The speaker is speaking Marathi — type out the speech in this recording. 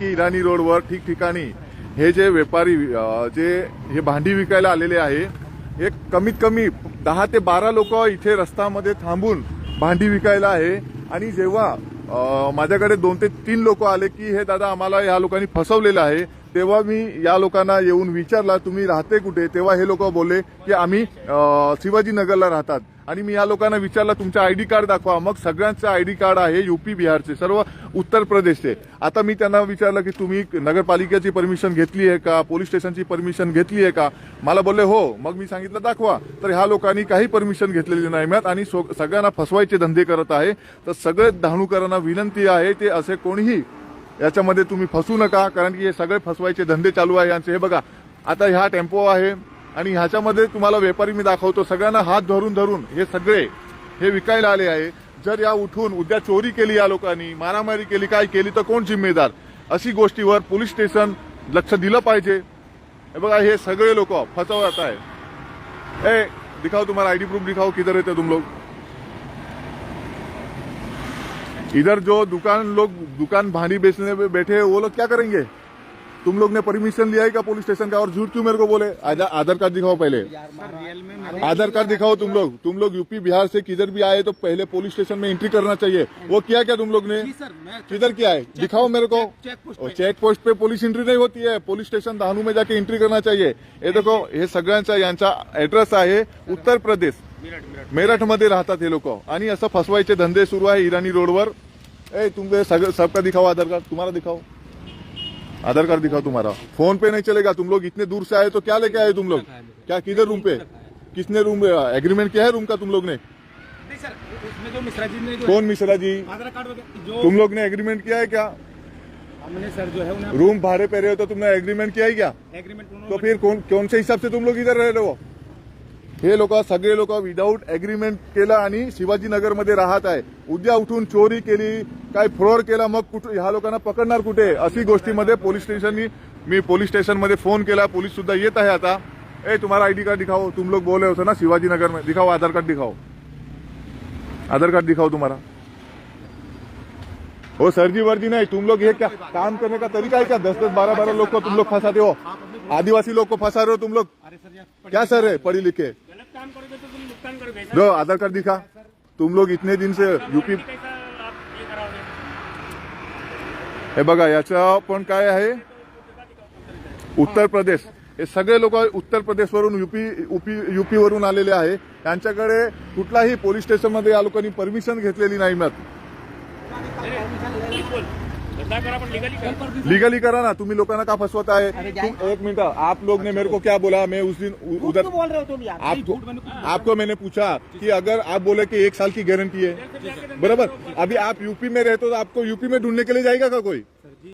की इराणी रोडवर ठिकठिकाणी हे जे व्यापारी जे हे भांडी विकायला आलेले आहे हे कमीत कमी दहा ते बारा लोक इथे रस्त्यामध्ये थांबून भांडी विकायला आहे. आणि जेव्हा माझ्याकडे दोन ते तीन लोक आले की हे दादा आम्हाला या लोकांनी फसवलेलं आहे. तेव्हा मी या लोकांना येऊन विचारला तुम्ही राहते कुठे? तेव्हा हे लोक बोलले की आम्ही शिवाजीनगरला राहतात. आणि मी या लोकांना विचारलं तुमचं आयडी कार्ड दाखवा. मग सगळ्यांचं आयडी कार्ड आहे युपी बिहारचे सर्व उत्तर प्रदेशचे. आता मी त्यांना विचारलं की तुम्ही नगरपालिकेची परमिशन घेतली आहे का? पोलीस स्टेशनची परमिशन घेतली आहे का? मला बोलले हो. मग मी सांगितलं दाखवा. तर ह्या लोकांनी काही परमिशन घेतलेली नाही मिळत आणि सो- सगळ्यांना फसवायचे धंदे करत आहे. तर सगळे धाणूकरांना विनंती आहे ते असे कोणीही याच्यामध्ये तुम्ही फसू नका कारण की हे सगळे फसवायचे धंदे चालू आहे यांचे. हे बघा आता ह्या टेम्पो आहे आणि ह्याच्यामध्ये तुम्हाला व्यापारी मी दाखवतो सगळ्यांना हात धरून धरून हे सगळे हे विकायला आले आहे. जर या उठून उद्या चोरी केली या लोकांनी मारामारी केली काय केली तर कोण जिम्मेदार? अशी गोष्टीवर पोलीस स्टेशन लक्ष दिलं पाहिजे. हे बघा हे सगळे लोक फसवत आहे ए दिखाओ तुम्हारा आईडी प्रूफ दिखाओ किधर रहते तुम लोग? इधर जो दुकान लोग दुकान भारी बेचने पे बैठे हैं वो लोग क्या करेंगे? तुम लोग ने परमिशन लिया है क्या पुलिस स्टेशन का? और झूठ क्यों मेरे को बोले? आधा- आधार कार्ड दिखाओ पहले। आधार कार्ड दिखाओ तुम लोग। तुम लोग यूपी बिहार से किधर भी आए तो पहले पुलिस स्टेशन में एंट्री करना चाहिए। वो किया क्या तुम लोग ने? किधर किया है? दिखाओ मेरे को। चेक पोस्ट और चेक पोस्ट पे पुलिस एंट्री नहीं होती है। पुलिस स्टेशन दहानू में जाके एंट्री करना चाहिए। हे देखो हे सगळ्यांचा यांचा ऍड्रेस आहे उत्तर प्रदेश। मेरठमध्ये राहतात हे लोक. आणि असं फसवायचे धंदे सुरू आहे इराणी रोडवर. ए तुम सगळं सबका दिखाओ आधार कार्ड. तुम्हारा दिखाओ आधार कार्ड दिखाओ तुम्हारा। फोन पे नहीं चलेगा तुम लोग इतने दूर से आए तो क्या लेके आए तुम लोग? क्या किधर रूम पे? किसने रूम एग्रीमेंट किया है रूम का तुम लोग ने? नहीं सर उसमें जो मिश्रा जी ने जो कौन मिश्रा जी आधार कार्ड तुम लोग ने एग्रीमेंट किया है क्या? हमने सर जो है उन्हें रूम भाड़े पे रहे हो तो तुमने एग्रीमेंट किया है क्या? एग्रीमेंट तो फिर कौन कौन से हिसाब से तुम लोग इधर रह रहे हो? हे लोक सगळे लोक विदाऊट एग्रीमेंट केलं आणि शिवाजीनगरमध्ये राहत आहे. उद्या उठून चोरी केली काय फ्रॉड केला मग कुठे ह्या लोकांना पकडणार कुठे? अशी गोष्टीमध्ये पोलीस स्टेशननी मी पोलीस स्टेशनमध्ये फोन केला पोलीस सुद्धा येत आहे आता. ए तुम्हारा आईडी कार्ड दिखाओ. तुम लोग बोले होते ना शिवाजीनगर में दिखाओ आधार कार्ड दिखाओ. आधार कार्ड दिखाओ तुम्हारा हो सरजी वर्जी नहीं. तुम लोग ये क्या काम करने का तरीका है क्या? दस दस बारह बारह लोग को तुम लोग फंसाते हो? आदिवासी लोग को फंसा रहे हो तुम लोग? क्या सर है? पढ़ी लिखे? दो आधार कार्ड दिखा। तुम लोग इतने दिन से यूपी हे बघा याचं पण काय आहे? उत्तर प्रदेश. हे सगळे लोक उत्तर प्रदेशवरून युपी युपी युपीवरून आलेले आहे. त्यांच्याकडे कुठलाही पोलीस स्टेशनमध्ये या लोकांनी परमिशन घेतलेली नाही मग लिगली लीगली करा. ना. तुम्ही लोकांना का फसवत आहे? तुम एक मिनट. आप लोग ने मेरे को क्या बोला? मैं उस दिन उधर तो बोल रहे हो तुम यार. आपको आपको मैंने पूछा कि अगर आप बोले कि एक साल की गारंटी है। बराबर? अभी आप यूपी में रहते हो तो आपको यूपी में ढूँढने के लिए जाएगा का कोई?